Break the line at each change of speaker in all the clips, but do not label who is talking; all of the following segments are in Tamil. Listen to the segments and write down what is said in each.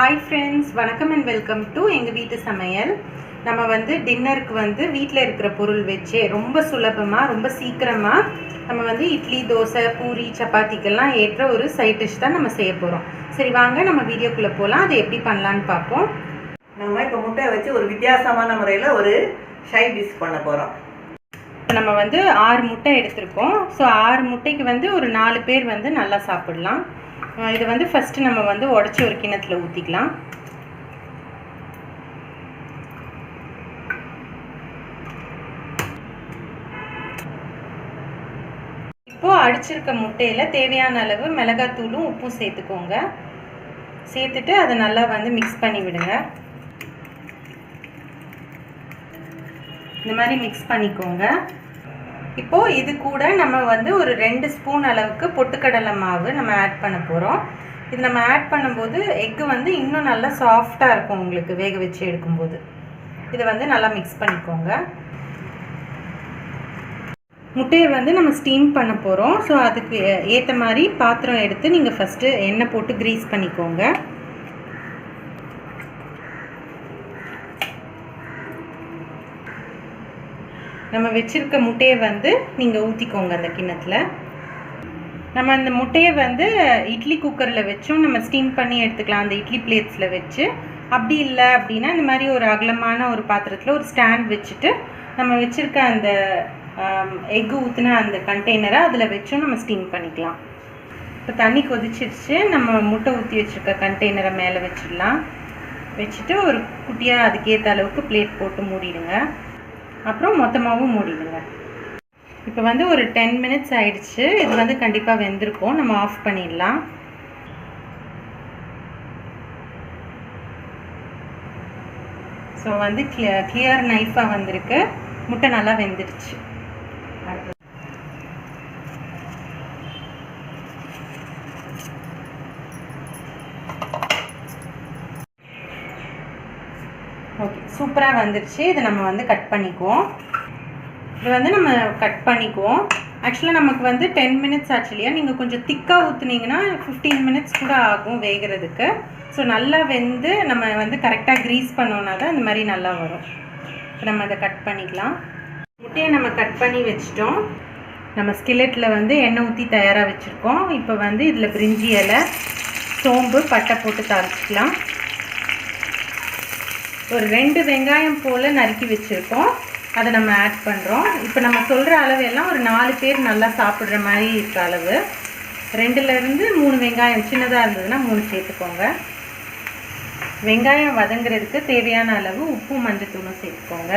ஹாய் ஃப்ரெண்ட்ஸ் வணக்கம் அண்ட் வெல்கம் டு எங்கள் வீட்டு சமையல். நம்ம வந்து டின்னருக்கு வந்து வீட்டில் இருக்கிற பொருள் வச்சே ரொம்ப சுலபமாக ரொம்ப சீக்கிரமாக நம்ம வந்து இட்லி தோசை பூரி சப்பாத்திக்கெல்லாம் ஏற்ற ஒரு சைட் டிஷ் தான் நம்ம செய்ய போகிறோம் சரி வாங்க நம்ம வீடியோக்குள்ளே போகலாம் அதை எப்படி பண்ணலான்னு பார்ப்போம்.
நம்ம இப்போ முட்டையை வச்சு ஒரு வித்தியாசமான முறையில் ஒரு ஷை டிஷ் பண்ண போகிறோம்
இப்போ நம்ம வந்து ஆறு முட்டை எடுத்திருக்கோம். ஸோ ஆறு முட்டைக்கு வந்து ஒரு நாலு பேர் வந்து நல்லா சாப்பிடலாம். இதை வந்து ஃபஸ்ட்டு நம்ம வந்து உடச்சி ஒரு கிணத்துல ஊற்றிக்கலாம் இப்போ அடிச்சிருக்க முட்டையில தேவையான அளவு மிளகாத்தூளும் உப்பும் சேர்த்துக்கோங்க. சேர்த்துட்டு அதை நல்லா வந்து மிக்ஸ் பண்ணி விடுங்க. இந்த மாதிரி மிக்ஸ் பண்ணிக்கோங்க. இப்போது இது கூட நம்ம வந்து ஒரு ரெண்டு ஸ்பூன் அளவுக்கு பொட்டுக்கடலை மாவு நம்ம ஆட் பண்ண போகிறோம் இது நம்ம ஆட் பண்ணும்போது எக்கு வந்து இன்னும் நல்லா சாஃப்டாக இருக்கும் உங்களுக்கு வேக வச்சு எடுக்கும்போது. இதை வந்து நல்லா மிக்ஸ் பண்ணிக்கோங்க. முட்டையை வந்து நம்ம ஸ்டீம் பண்ண போகிறோம் ஸோ அதுக்கு ஏற்ற மாதிரி பாத்திரம் எடுத்து நீங்கள் ஃபஸ்ட்டு எண்ணெய் போட்டு க்ரீஸ் பண்ணிக்கோங்க. நம்ம வச்சுருக்க முட்டையை வந்து நீங்கள் ஊற்றிக்கோங்க அந்த கிண்ணத்தில். நம்ம அந்த முட்டையை வந்து இட்லி குக்கரில் வச்சும் நம்ம ஸ்டீம் பண்ணி எடுத்துக்கலாம். அந்த இட்லி பிளேட்ஸில் வச்சு. அப்படி இல்லை அப்படின்னா இந்த மாதிரி ஒரு அகலமான ஒரு பாத்திரத்தில் ஒரு ஸ்டாண்ட் வச்சுட்டு நம்ம வச்சுருக்க அந்த எக்கு ஊற்றின அந்த கண்டெய்னரை அதில் வச்சும் நம்ம ஸ்டீம் பண்ணிக்கலாம். இப்போ தண்ணி கொதிச்சிருச்சு. நம்ம முட்டை ஊற்றி வச்சுருக்க கண்டெய்னரை மேலே வச்சிடலாம். வச்சுட்டு ஒரு குட்டியாக அதுக்கேற்ற அளவுக்கு பிளேட் போட்டு மூடிடுங்க. அப்புறம் மொத்தமாகவும் மூடிடுங்க. இப்போ வந்து ஒரு டென் மினிட்ஸ் ஆயிடுச்சு. இது வந்து கண்டிப்பாக வெந்திருக்கும். நம்ம ஆஃப் பண்ணிடலாம். ஸோ வந்து கிளியர் நைஃபாக வந்திருக்கு. முட்டை நல்லா வெந்துடுச்சு. சூப்பராக வந்துடுச்சு இதை நம்ம வந்து கட் பண்ணிக்குவோம். இது வந்து நம்ம கட் பண்ணிக்குவோம். ஆக்சுவலாக நமக்கு வந்து டென் மினிட்ஸ் ஆச்சு இல்லையா? நீங்கள் கொஞ்சம் திக்காக ஊற்றுனீங்கன்னா ஃபிஃப்டீன் மினிட்ஸ் கூட ஆகும் வேகிறதுக்கு. ஸோ நல்லா வெந்து நம்ம வந்து கரெக்டாக க்ரீஸ் பண்ணோன்னா தான் இந்த மாதிரி நல்லா வரும். இப்போ நம்ம அதை கட் பண்ணிக்கலாம். முட்டையை நம்ம கட் பண்ணி வச்சிட்டோம். நம்ம ஸ்கிலெட்டில் வந்து எண்ணெய் ஊற்றி தயாராக வச்சுருக்கோம். இப்போ வந்து இதில் பிரிஞ்சி இலை சோம்பு பட்டை போட்டு தாளிச்சிக்கலாம். ஒரு ரெண்டு வெங்காயம் போல் நறுக்கி வச்சுருக்கோம். அதை நம்ம ஆட் பண்ணுறோம் இப்போ நம்ம சொல்கிற அளவு எல்லாம் ஒரு நாலு பேர் நல்லா சாப்பிட்ற மாதிரி இருக்க அளவு. ரெண்டுலேருந்து மூணு வெங்காயம் சின்னதாக இருந்ததுன்னா மூணு சேர்த்துக்கோங்க. வெங்காயம் வதங்குறதுக்கு தேவையான அளவு உப்பும் மஞ்சத்தூளும் சேர்த்துக்கோங்க.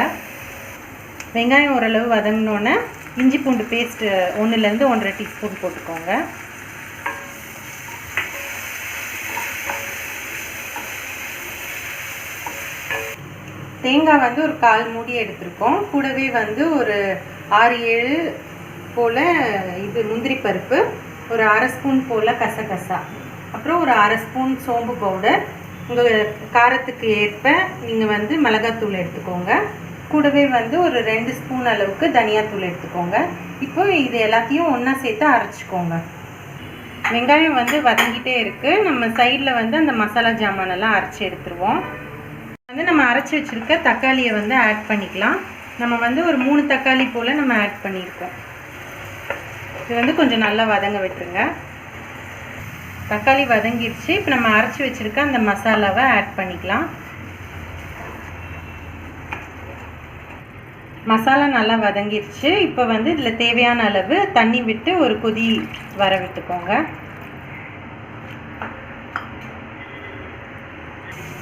வெங்காயம் ஓரளவு வதங்கினோன்னே இஞ்சி பூண்டு பேஸ்ட்டு ஒன்றுலேருந்து ஒன்றரை டீஸ்பூன் போட்டுக்கோங்க. தேங்காய் வந்து ஒரு கால் மூடி எடுத்திருக்கோம். கூடவே வந்து ஒரு ஆறு ஏழு போல் இது முந்திரி பருப்பு ஒரு அரை ஸ்பூன் போல் கசகசா. அப்புறம் ஒரு அரை ஸ்பூன் சோம்பு பவுடர். உங்கள் காரத்துக்கு ஏற்ப நீங்கள் வந்து மிளகாத்தூள் எடுத்துக்கோங்க. கூடவே வந்து ஒரு ரெண்டு ஸ்பூன் அளவுக்கு தனியாத்தூள் எடுத்துக்கோங்க. இப்போ இது எல்லாத்தையும் ஒன்றா சேர்த்து அரைச்சிக்கோங்க. வெங்காயம் வந்து வதங்கிட்டே இருக்குது நம்ம சைடில் வந்து அந்த மசாலா ஜாமானெல்லாம் அரைச்சி எடுத்துருவோம். வந்து நம்ம அரைச்சி வச்சுருக்க தக்காளியை வந்து ஆட் பண்ணிக்கலாம். நம்ம வந்து ஒரு மூணு தக்காளி போல் நம்ம ஆட் பண்ணியிருக்கோம். இது வந்து கொஞ்சம் நல்லா வதங்க விட்டுருங்க. தக்காளி வதங்கிடுச்சு இப்போ நம்ம அரைச்சி வச்சுருக்க அந்த மசாலாவை ஆட் பண்ணிக்கலாம். மசாலா நல்லா வதங்கிடுச்சு இப்போ வந்து இதில் தேவையான அளவு தண்ணி விட்டு ஒரு கொதி வர விட்டுக்கோங்க.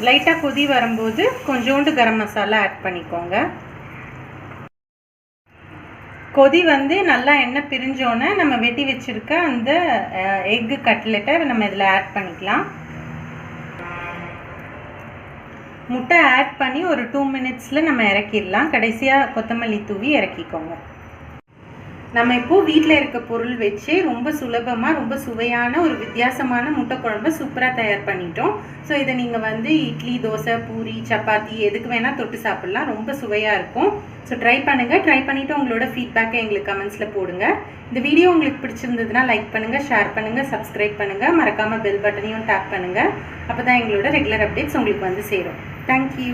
லைட்டாக கொதி வரும்போது கொஞ்சோண்டு கரம் மசாலா ஆட் பண்ணிக்கோங்க. கொதி வந்து நல்லா எண்ணெய் பிரிஞ்சோன்னே நம்ம வெட்டி வச்சுருக்க அந்த எக்கு கட்லெட்டை நம்ம இதில் ஆட் பண்ணிக்கலாம். முட்டை ஆட் பண்ணி ஒரு டூ மினிட்ஸில் நம்ம இறக்கிடலாம். கடைசியாக கொத்தமல்லி தூவி இறக்கிக்கோங்க. நம்ம இப்போது வீட்டில் இருக்க பொருள் வச்சே ரொம்ப சுலபமாக ரொம்ப சுவையான ஒரு வித்தியாசமான முட்டை குழம்பு சூப்பராக தயார் பண்ணிட்டோம். ஸோ இதை நீங்கள் வந்து இட்லி தோசை பூரி சப்பாத்தி எதுக்கு வேணால் தொட்டு சாப்பிட்லாம். ரொம்ப சுவையாக இருக்கும். ஸோ ட்ரை பண்ணுங்கள் ட்ரை பண்ணிவிட்டு உங்களோட ஃபீட்பேக்கை எங்களுக்கு கமெண்ட்ஸில் போடுங்க. இந்த வீடியோ உங்களுக்கு பிடிச்சிருந்ததுன்னா லைக் பண்ணுங்கள் ஷேர் பண்ணுங்கள் சப்ஸ்கிரைப் பண்ணுங்கள் மறக்காமல் பெல் பட்டனையும் டேப் பண்ணுங்கள் அப்போ தான் எங்களோட ரெகுலர் அப்டேட்ஸ் உங்களுக்கு வந்து சேரும். தேங்க்யூ